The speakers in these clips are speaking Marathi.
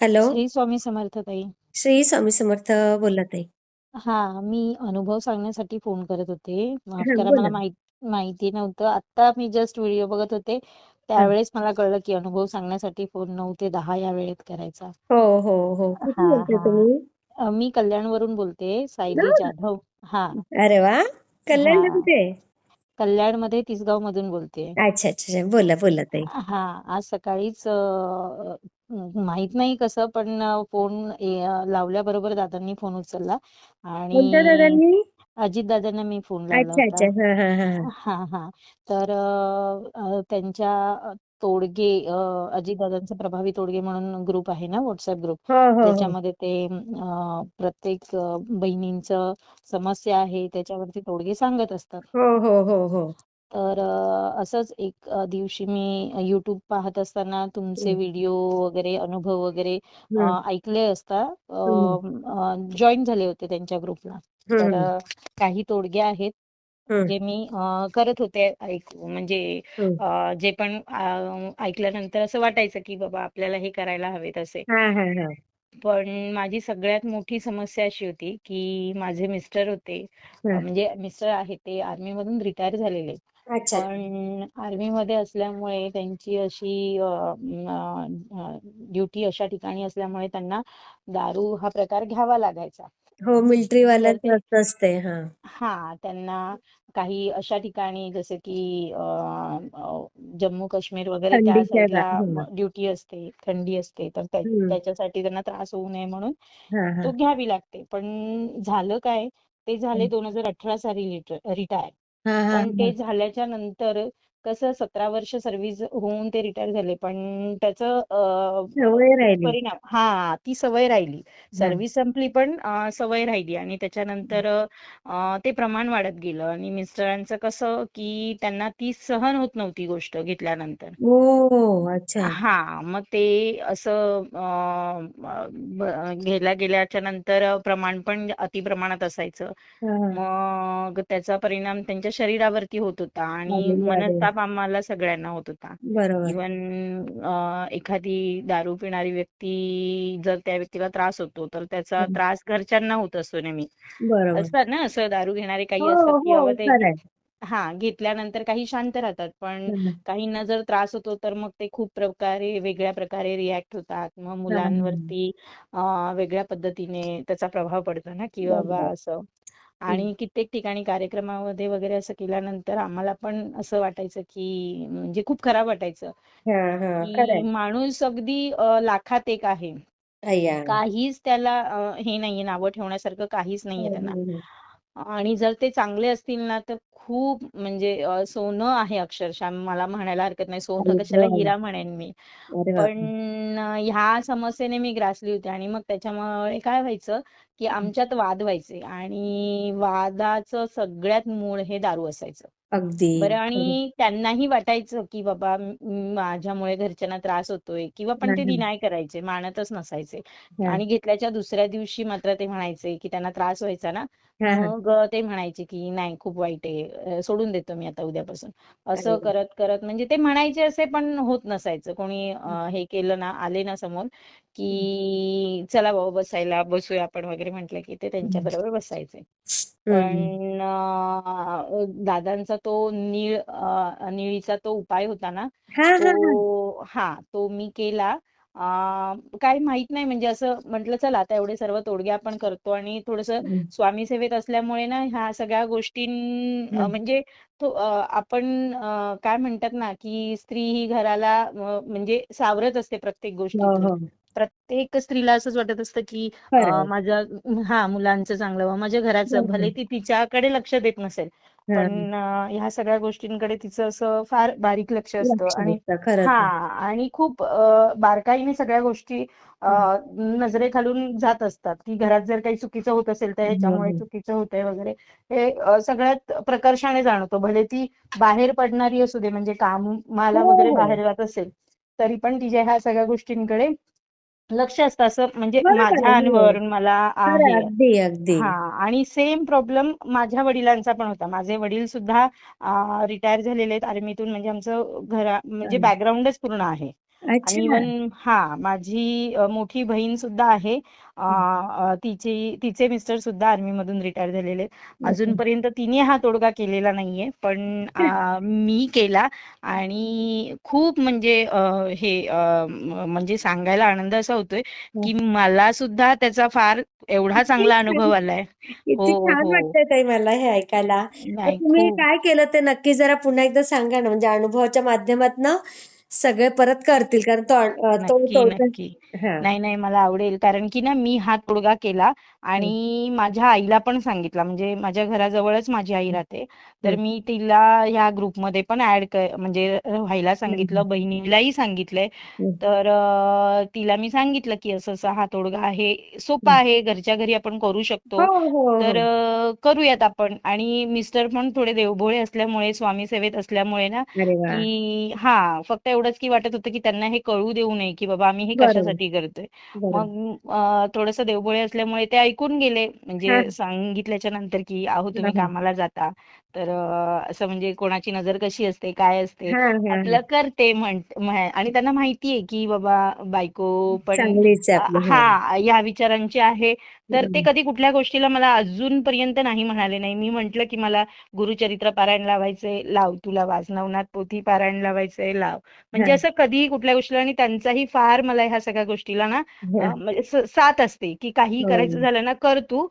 हॅलो. श्री स्वामी समर्थ ताई. श्री स्वामी समर्थ बोला ताई. हा मी अनुभव सांगण्यासाठी फोन करत होते. माफ हा करा मला माहीत माहिती नव्हतं. आता मी जस्ट व्हिडिओ बघत होते. हा. त्यावेळेस मला कळलं की अनुभव सांगण्यासाठी फोन नऊ ते दहा या वेळेत करायचा. हो हो हो. हा कुठून बोलताय हा. तुम्ही? अ, मी कल्याणवरून बोलते सायली हा. जाधव. हा. अरे वा. कल्याणला हा. कुठे? कल्याणमध्ये तिसगाव मधून बोलते. अच्छा अच्छा अच्छा. बोला बोला ताई. हा आज सकाळीच माहीत नाही कसं पण फोन लावल्याबरोबर दादांनी फोन उचलला. कोणत्या आणि दादांनी? अजित दादांना मी फोन लावला अच्छा अच्छा. होता हा हा हा. हा हा तर अ, त्यांच्या तोडगे अजित दादांचा प्रभावी तोडगे म्हणून ग्रुप आहे ना व्हॉट्सअप ग्रुप. हो हो हो. ज्याच्यामध्ये ते अ, प्रत्येक अ, बहिणींचं समस्या आहे त्याच्यावरती तोडगे सांगत असतात. हो हो हो हो. तर असंच एक दिवशी मी युट्यूब पाहत असताना तुमचे व्हिडिओ वगैरे अनुभव वगैरे ऐकले असता जॉईन झाले होते त्यांच्या ग्रुपला. तर काही तोडगे आहेत जे मी करत होते ऐक म्हणजे जे पण ऐकल्यानंतर असं वाटायचं की बाबा आपल्याला हे करायला हवेत असे. पण माझी सगळ्यात मोठी समस्या अशी होती की माझे मिस्टर होते म्हणजे मिस्टर आहेत ते आर्मी मधून रिटायर झालेले. अच्छा. पण आर्मी मध्ये असल्यामुळे त्यांची अशी ड्युटी अशा ठिकाणी असल्यामुळे त्यांना दारू हा प्रकार घ्यावा लागायचा. हो मिलिटरी जर वाल्यांचं ते असं असतंय हा. हा त्यांना काही अशा ठिकाणी जसे की जम्मू काश्मीर वगैरे त्या साईडला हम्म, ड्युटी असते थंडी असते तर. त्याच्यासाठी त्यांना त्रास होऊ नये म्हणून हा हा. तो घ्यावी लागते. पण झालं काय? ते झाले दोन हजार अठरा साली रिटायर. हा हा पण हा ते झाल्याच्यानंतर कसं सतरा वर्ष सर्व्हिस होऊन ते रिटायर झाले पण त्याचं सवय अ, राहिली. परिणाम हा ती सवय राहिली. सर्व्हिस संपली पण अ, सवय राहिली आणि त्याच्यानंतर अ, ते प्रमाण वाढत गेलं. आणि मिस्टरांचं कसं की त्यांना ती सहन होत नव्हती गोष्ट घेतल्यानंतर. ओ अच्छा. हा मग ते असं गेल्या गेल्याच्यानंतर प्रमाण पण अति प्रमाणात असायचं. हा. हा मग त्याचा परिणाम त्यांच्या शरीरावरती होत होता आणि अरे अरे मनस्ताप आम्हाला सगळ्यांना होत होता. बरोबर. इवन एखादी दारू पिणारी व्यक्ती जर त्या व्यक्तीला त्रास होतो तर त्याचा त्रास घरच्यांना होत असतो नेहमी. बरोबर. असतात ना असं दारू घेणारे काही हो असतात की हो ते हा घेतल्यानंतर काही शांत राहतात पण काहींना जर त्रास होतो तर मग ते खूप प्रकारे वेगळ्या प्रकारे रिॲक्ट होतात. मग. मुलांवरती वेगळ्या पद्धतीने त्याचा प्रभाव पडतो ना की बाबा असं. आणि कित्येक ठिकाणी कार्यक्रमामध्ये वगैरे असं केल्यानंतर आम्हाला पण असं वाटायचं की म्हणजे खूप खराब वाटायचं हा हा. की माणूस अगदी लाखात एक आहे. काहीच त्याला हे नाहीये नावं ठेवण्यासारखं काहीच नाहीये त्यांना. आणि जर ते चांगले असतील ना तर खूप म्हणजे सोनं आहे अक्षरशः. मला म्हणायला हरकत नाही. सोनं कशाला हिरा म्हणेन मी. पण ह्या समस्येने मी ग्रासली होते आणि मग त्याच्यामुळे काय व्हायचं की आमच्यात वाद व्हायचे आणि वादाचं सगळ्यात मूळ हे दारू असायचं. अगदी बरं. आणि त्यांनाही वाटायचं की बाबा माझ्यामुळे घरच्यांना त्रास होतोय किंवा पण ते डिनाय करायचे मानतच नसायचे. आणि घेतल्याच्या दुसऱ्या दिवशी मात्र ते म्हणायचे की त्यांना त्रास व्हायचा ना. मग ते म्हणायचे की नाही खूप वाईट आहे. सोडून देतो मी आता उद्यापासून. असं करत करत म्हणजे ते म्हणायचे असे पण होत नसायचं. कोणी हे. केलं ना आले ना समोर की चला बाबा बसायला बसूया आपण वगैरे म्हटलं की ते त्यांच्या बरोबर बसायचे. पण दादांचा तो नीळ निळीचा तो उपाय होता ना हा हा हा. तो हा तो मी केला. काही माहीत नाही. म्हणजे असं म्हटलं चला आता एवढे सर्व तोडगे आपण करतो आणि थोडस स्वामी सेवेत असल्यामुळे ना ह्या सगळ्या गोष्टी. म्हणजे आपण काय म्हणतात ना की स्त्री ही घराला म्हणजे सावरत असते प्रत्येक हो गोष्टीतून हो. प्रत्येक स्त्रीला असंच वाटत असतं की माझ्या हा मुलांचं चांगलं व्हावं माझ्या घराचं. भले ती तिच्याकडे लक्ष देत नसेल पण ह्या सगळ्या गोष्टींकडे तिचं असं फार बारीक लक्ष असतं आणि हा. आणि खूप बारकाईने सगळ्या गोष्टी. नजरेखालून जात असतात की घरात जर काही चुकीचं होत असेल तर ह्याच्यामुळे चुकीचं होतंय वगैरे हे सगळ्यात प्रकर्षाने जाणवतो भले ती बाहेर पडणारी असू दे म्हणजे कामाला हो वगैरे बाहेर जात असेल तरी पण तिच्या ह्या सगळ्या गोष्टींकडे लक्ष असतं असं म्हणजे बरोबर माझ्या अनुभवावरून मला खरं आहे. अगदी अगदी. हा आणि सेम प्रॉब्लेम माझ्या वडिलांचा पण होता. माझे वडील सुद्धा रिटायर झालेले आहेत. आर्मीतून म्हणजे आमचं घरा म्हणजे. बॅकग्राऊंडच पूर्ण आहे. आणि इवन हा माझी मोठी बहीण सुद्धा आहे. तिची तिचे मिस्टर सुद्धा आर्मी मधून रिटायर झालेले अजूनपर्यंत तिने हा तोडगा केलेला नाहीये. पण मी केला आणि खूप म्हणजे हे म्हणजे सांगायला आनंद असा होतोय की मला सुद्धा त्याचा फार एवढा चांगला अनुभव आलाय. हो छान हो. मला हे ऐकायला. तुम्ही काय केलं ते नक्की जरा पुन्हा एकदा सांगा ना. म्हणजे अनुभवाच्या माध्यमातनं सगळे परत करतील कारण तो नक्की नक्की. हा. नाही नाही मला आवडेल. कारण की ना मी हा तोडगा केला. आणि माझ्या आईला पण सांगितला म्हणजे माझ्या घराजवळच माझी आई राहते. तर. मी तिला ह्या ग्रुपमध्ये पण ऍड म्हणजे व्हायला सांगितलं बहिणीलाही सांगितलंय. तर तिला मी सांगितलं की असं असं हा तोडगा आहे सोपा आहे घरच्या घरी आपण करू हो शकतो. हो तर हो. करूयात आपण. आणि मिस्टर पण थोडे देवभोळे असल्यामुळे स्वामी सेवेत असल्यामुळे ना की हा फक्त एवढंच की वाटत होतं की त्यांना हे कळू देऊ नये की बाबा आम्ही हे कशासाठी करतोय. मग थोडंसं देवभोळे असल्यामुळे ते ऐकून गेले. म्हणजे सांगितल्याच्या नंतर की अहो तुम्ही कामाला जाता. तर असं म्हणजे कोणाची नजर कशी असते काय असते आपलं करते आणि त्यांना माहितीये की बाबा बायको पण हा या विचारांची आहे. तर ते. कधी कुठल्या गोष्टीला मला अजूनपर्यंत नाही म्हणाले नाही. मी म्हंटल की मला गुरुचरित्र पारायण लावायचंय लाव तुला वाच नवनाथ पोथी पारायण लावायचंय लाव. म्हणजे असं कधीही कुठल्या गोष्टीला आणि त्यांचाही फार मला ह्या सगळ्या गोष्टीला ना म्हणजे साथ असते की काही हो. करायचं झालं ना कर तू.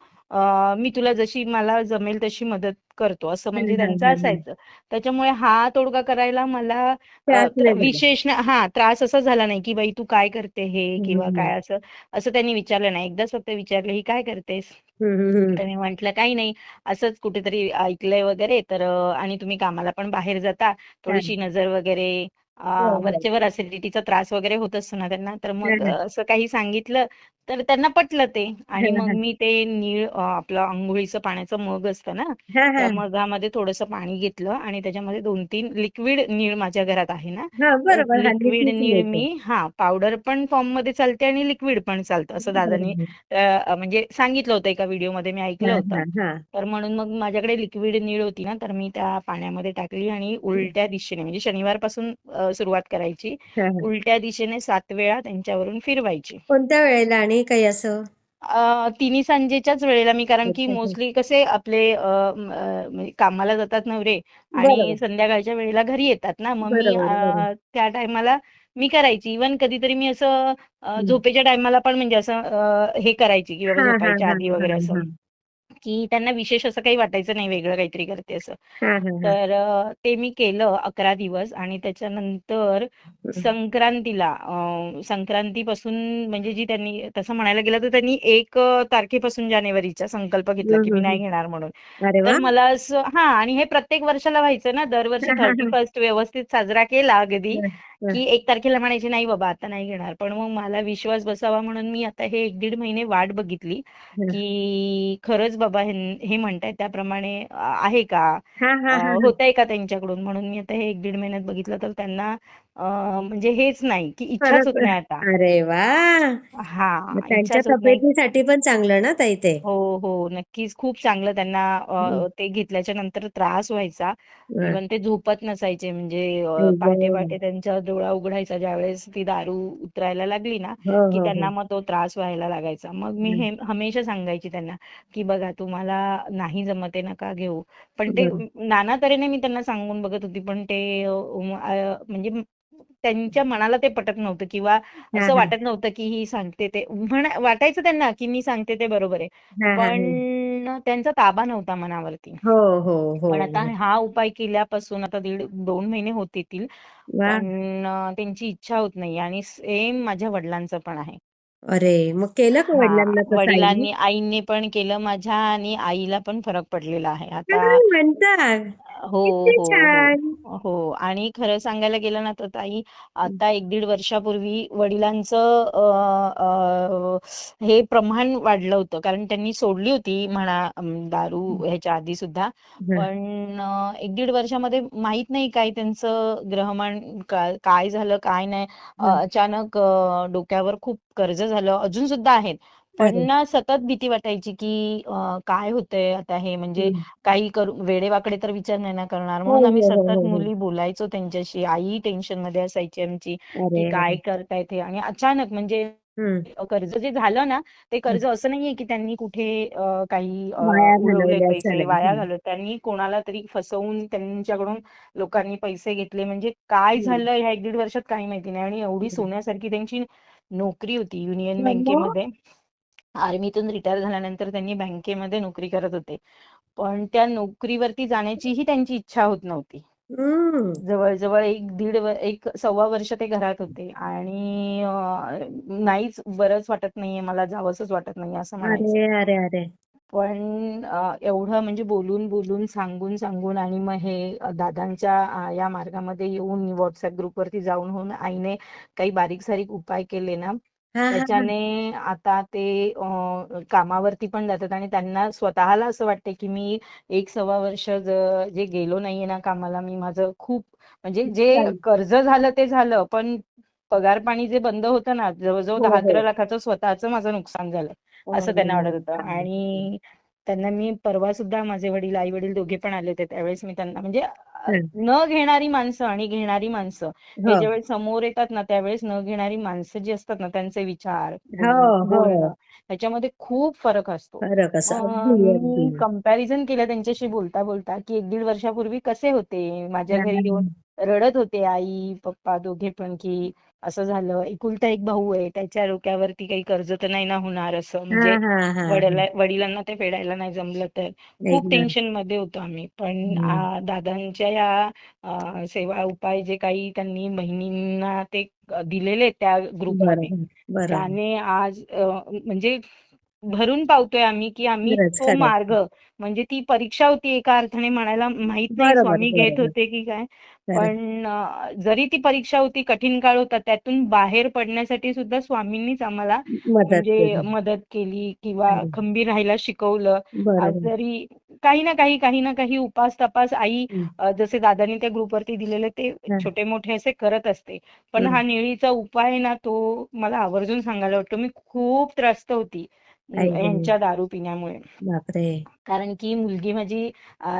मी तुला जशी मला जमेल तशी मदत करतो असं म्हणजे त्यांचं. असायचं त्याच्यामुळे हा तोडगा करायला मला विशेष ना हा त्रास असा झाला नाही की बाई तू काय करते हे किंवा. काय असं असं त्यांनी विचारलं नाही एकदाच फक्त विचारलं ही काय करतेस मी म्हंटल काही नाही असंच कुठेतरी ऐकलंय वगैरे तर आणि तुम्ही कामाला पण बाहेर जाता. थोडीशी नजर वगैरे वरचेवर ऍसिडिटीचा त्रास वगैरे होत असतो ना त्यांना तर हा, मग हा. असं काही सांगितलं तर त्यांना पटलं ते. आणि हा, मग हा. मी ते निळ आपलं आंघोळीचं पाण्याचं मग असतं ना हा, हा. त्या मगामध्ये थोडंसं पाणी घेतलं आणि त्याच्यामध्ये दोन तीन लिक्विड नीळ माझ्या घरात आहे ना. हा लिक्विड नीळ मी हा पावडर पण फॉर्ममध्ये चालते आणि लिक्विड पण चालतं असं दादानी म्हणजे सांगितलं होतं एका व्हिडिओमध्ये मी ऐकलं हा होतं. हा हा. तर म्हणून मग माझ्याकडे लिक्विड नीळ होती ना तर मी त्या पाण्यामध्ये टाकली आणि उलट्या दिशेने म्हणजे शनिवारपासून सुरुवात करायची. उलट्या दिशेने सात वेळा त्यांच्यावरून फिरवायची. कोणत्या वेळेला आणि काही असं? तिन्ही सांजेच्याच वेळेला मी कारण की. मोस्टली कसे आपले म्हणजे कामाला जातात नवरे आणि संध्याकाळच्या वेळेला घरी येतात ना. मग मी त्या टायमाला मी करायची. इवन कधीतरी मी असं. झोपेच्या टायमाला पण म्हणजे असं हे करायची की बाबा हा झोपायच्या आधी वगैरे असं. की त्यांना विशेष असं काही वाटायचं नाही वेगळं काहीतरी करते असं. तर ते मी केलं अकरा दिवस आणि त्याच्यानंतर. संक्रांतीला संक्रांतीपासून म्हणजे जी त्यांनी तसं म्हणायला गेलं तर त्यांनी एक तारखेपासून जानेवारीचा संकल्प घेतला की मी नाही घेणार म्हणून. तर मला असं हा आणि हे प्रत्येक वर्षाला व्हायचं ना दरवर्षी थर्टी फर्स्ट व्यवस्थित साजरा केला अगदी. की एक तारखेला म्हणायचे नाही बाबा आता नाही घेणार. पण मग मला विश्वास बसावा म्हणून मी आता हे एक दीड महिने वाट बघितली. की खरंच बाबा हे म्हणतायत त्याप्रमाणे आहे का? हा हा अ, हा हा. होतंय का त्यांच्याकडून? म्हणून मी आता हे एक दीड महिन्यात बघितलं. तर त्यांना म्हणजे हेच नाही की इच्छाच होत नाही आता. अरे वा. हा त्यांच्या तब्येतीसाठी पण चांगलं ना ताई ते? हो हो नक्कीच खूप चांगलं त्यांना ते घेतल्याच्या नंतर त्रास व्हायचा. हा. इवन ते झोपत नसायचे म्हणजे पहाटे. पहाटे त्यांचा डोळा उघडायचा ज्यावेळेस ती दारू उतरायला लागली ना हो की हो. हो त्यांना मग तो त्रास व्हायला लागायचा. मग मी. हे. हमेशा सांगायची त्यांना की बघा तुम्हाला नाही जमत आहे नका घेऊ. पण ते. नाना तऱ्हेने मी त्यांना सांगून बघत होती पण ते म्हणजे त्यांच्या मनाला ते पटत नव्हतं किंवा असं वाटत नव्हतं की ही सांगते ते. म्हण वाटायचं त्यांना की मी सांगते ते बरोबर आहे. पण त्यांचा ताबा नव्हता मनावरती. हो हो हो. पण आता हा उपाय केल्यापासून आता दीड दोन महिने होत येतील. पण त्यांची इच्छा होत नाही आणि सेम माझ्या वडिलांचं पण आहे. अरे मग केलं का हा वडिलांना तसं आईने? वडिलांनी आईने पण केलं. माझ्या आणि आईला पण फरक पडलेला आहे. आता काय म्हणतात? हो किती हो छान. हो हो आणि खरं सांगायला गेलं ना तर ताई आता एक दीड वर्षापूर्वी वडिलांचं अ, अ, हे प्रमाण वाढलं होतं. कारण त्यांनी सोडली होती म्हणा दारू ह्याच्या आधी सुद्धा. हा. पण अ, एक दीड वर्षामध्ये माहीत नाही काय त्यांचं ग्रहमान का- काय झालं काय नाही. अ, हा. अचानक अ, डोक्यावर खूप कर्ज झालं अजून सुद्धा आहेत. पण सतत भीती वाटायची की काय होतंय आता हे? म्हणजे. काही करू वेडेवाकडे तर विचार नाही ना करणार. म्हणून आम्ही हो हो सतत मुली बोलायचो त्यांच्याशी. आई टेन्शनमध्ये असायची आमची की काय करतायत हे आणि अचानक म्हणजे कर्ज जे झालं ना ते. कर्ज असं नाहीये की त्यांनी कुठे काही पैसे वाया. घालवले. त्यांनी कोणाला तरी फसवून त्यांच्याकडून लोकांनी पैसे घेतले. म्हणजे काय. झालं ह्या एक दीड वर्षात काही माहिती नाही. आणि एवढी. सोन्यासारखी त्यांची नोकरी होती युनियन बँकेमध्ये आर्मीतून रिटायर झाल्यानंतर त्यांनी बँकेमध्ये नोकरी करत होते. पण त्या नोकरीवरती जाण्याचीही त्यांची इच्छा होत नव्हती. जवळजवळ एक दीड एक सव्वा वर्ष ते घरात होते. आणि नाहीच बरंच वाटत नाहीये मला जावंसच वाटत नाही असं म्हणायचे. अरे अरे अरे. पण एवढं म्हणजे बोलून बोलून सांगून सांगून आणि मग हे दादांच्या या मार्गामध्ये येऊन व्हॉट्सअप ग्रुपवरती जाऊन होऊन आईने काही बारीक सारीक उपाय केले ना त्याच्याने आता ते कामावरती पण जातात आणि त्यांना स्वतःला असं वाटते की मी एक सव्वा वर्ष ज- गेलो नाहीये ना कामाला मी माझं खूप म्हणजे जे. कर्ज झालं ते झालं पण पगार पाणी जे बंद होतं ना जवळजवळ हो दहा हो. अकरा लाखाचं स्वतःचं माझं नुकसान झालं. असं त्यांना वाटत होतं. आणि त्यांना मी परवा सुद्धा माझे वडील आई वडील दोघे पण आले होते. त्यावेळेस मी त्यांना म्हणजे. न घेणारी माणसं आणि घेणारी माणसं. हे ज्यावेळेस समोर येतात ना त्यावेळेस न घेणारी माणसं जी असतात ना त्यांचे विचार हो हो. त्याच्यामध्ये खूप फरक असतो. कंपॅरिझन केलं त्यांच्याशी बोलता बोलता की एक दीड वर्षापूर्वी कसे होते? माझ्या घरी येऊन रडत होते आई पप्पा दोघे पण की असं झालं. एकुलता एक भाऊ आहे त्याच्या डोक्यावरती काही कर्ज तर नाही ना होणार असं. म्हणजे वडिला वडिलांना ते फेडायला नाही जमलं तर. खूप टेन्शनमध्ये होतो आम्ही. पण दादांच्या या सेवा उपाय जे काही त्यांनी बहिणींना ते दिलेले त्या ग्रुपमध्ये त्याने आज म्हणजे भरून पावतोय आम्ही की आम्ही खरंच तो खरंच मार्ग. म्हणजे ती परीक्षा होती एका अर्थाने म्हणायला माहीत नाही बरोबर स्वामी घेत बरोबर. होते की काय. खरंच पण अ, जरी ती परीक्षा होती कठीण काळ होता त्यातून बाहेर पडण्यासाठी सुद्धा स्वामींनीच आम्हाला मदत म्हणजे केली. मदत केली किंवा. खंबीर राहायला शिकवलं. आज बरोबर. जरी काही ना काही काही ना काही उपास तपास आई. अ, जसे दादांनी त्या ग्रुपवरती दिलेले ते हा, छोटे मोठे असे करत असते. पण. हा निळीचा उपाय ना तो मला आवर्जून सांगायला वाटतो. मी खूप त्रस्त होती. यांच्या दारू पिण्यामुळे. बापरे. कारण की मुलगी माझी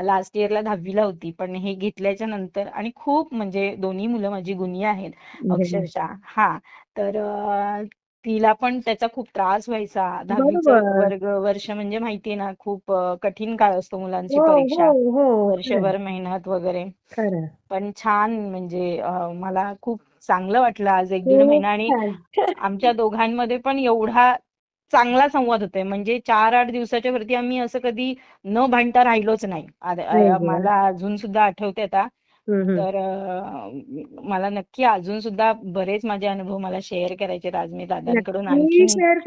लास्ट इयरला दहावीला होती. पण हे घेतल्याच्या नंतर आणि खूप म्हणजे दोन्ही मुलं माझी गुणी आहेत. अक्षरशः. हा. तर तिला पण त्याचा खूप त्रास व्हायचा. दहावीचं वर्ग वर्ष म्हणजे माहितीये ना खूप कठीण काळ असतो मुलांची हो परीक्षा. हो हो. वर्षभर मेहनत वगैरे. पण छान म्हणजे मला खूप चांगलं वाटलं आज एक दीड महिना. आणि आमच्या दोघांमध्ये पण एवढा चांगला संवाद होतोय. म्हणजे चार आठ दिवसाच्या वरती आम्ही असं कधी न भांडता राहिलोच नाही. मला अजून सुद्धा आठवते आता. तर मला नक्की अजून सुद्धा बरेच माझे अनुभव मला शेअर करायचे. आज मी दादांकडून आणखीन. शेअर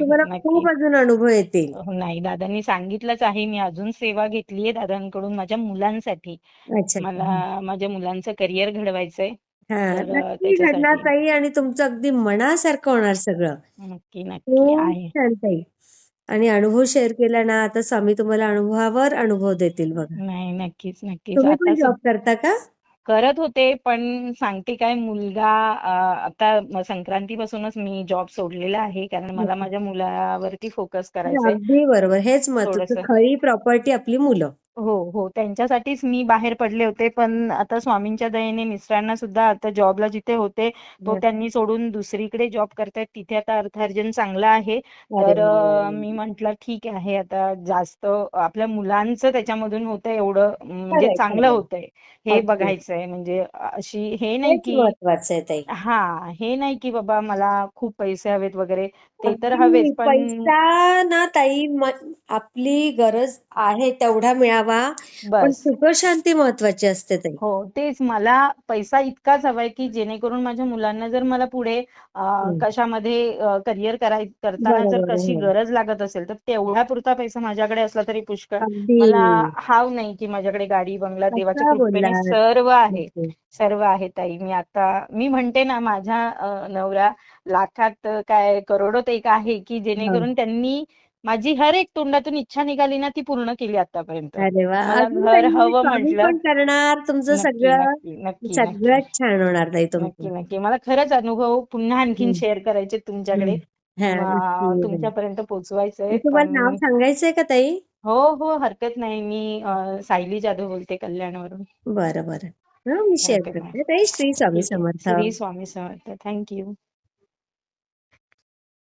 तुम्हाला खूप अजून अनुभव येतील. हो, नाही दादांनी सांगितलंच आहे. मी अजून सेवा घेतलीये दादांकडून माझ्या मुलांसाठी. मला माझ्या मुलांचं करिअर घडवायचंय. हा तर अ, नक्की घडणार त्याच्यासाठी ताई आणि तुमचं अगदी मनासारखं होणार सगळं. नक्की नक्की खूप आहे. छान ताई. आणि अनुभव शेअर केला ना आता स्वामी तुम्हाला अनुभवावर अनुभव देतील बघा. नाही नक्कीच नक्कीच. तुम्ही आता पण जॉब करता का? करत होते पण सांगते काय मुलगा अं, आता म- संक्रांतीपासूनच मी जॉब सोडलेला आहे कारण मला माझ्या मुलावरती फोकस करायचंय अगदी बरोबर हेच थोडस. खरी प्रॉपर्टी आपली मुलं. हो हो. त्यांच्यासाठीच मी बाहेर पडले होते पण आता स्वामींच्या दयेने मिस्टरांना सुद्धा आता जॉबला जिथे होते तो. त्यांनी सोडून दुसरीकडे जॉब करतायत. तिथे आता अर्थार्जन चांगलं आहे. अरे तर अं, मी म्हंटल ठीक आहे आता जास्त आपल्या मुलांचं त्याच्यामधून होतंय एवढं म्हणजे खरंय चांगलं खरंय. होतंय. हे अगदी. बघायचंय म्हणजे अशी हे नाही हेच की महत्वाचं आहे ताई. हा हे नाही की बाबा मला खूप पैसे हवेत वगैरे ते तर अगदी. हवेच पण पैसा ना ताई म- आपली गरज आहे तेवढा मिळावा. पण बस. सुखशांती महत्वाची असते ताई. हो तेच मला पैसा इतकाच हवाय की जेणेकरून माझ्या मुलांना जर मला पुढे अं, हं. कशामध्ये करिअर कराय करताना जर बरोबर कशी गरज लागत असेल तर तेवढ्या पुरता पैसा माझ्याकडे असला तरी पुष्कळ. अगदी. मला हाव नाही की माझ्याकडे गाडी बंगला देवाच्या कृपेने बोललात सर्व आहे. नक्की. सर्व आहे ताई. मी आता मी म्हणते ना माझ्या अं, नवरा लाखात काय करोडोत एक आहे की हो. जेणेकरून त्यांनी माझी हर एक तोंडातून इच्छा निघाली ना ती पूर्ण केली आतापर्यंत. अरे वा. घर हवं म्हटलं. करणार तुमचं नक्की सगळं नक्की नक्की नक्की. सगळंच छान होणार ताई नक्की नक्की. मला खरंच अनुभव पुन्हा आणखीन. शेअर करायचे तुमच्याकडे. तुमच्यापर्यंत पोहोचवायचंय तुम्हाला नाव सांगायचंय का ताई? हो हो हरकत नाही. मी सायली जाधव बोलते कल्याणवरून. बरं बरं. मी शेअर करते ताई. श्री स्वामी समर्थ. श्री स्वामी समर्थ. Thank you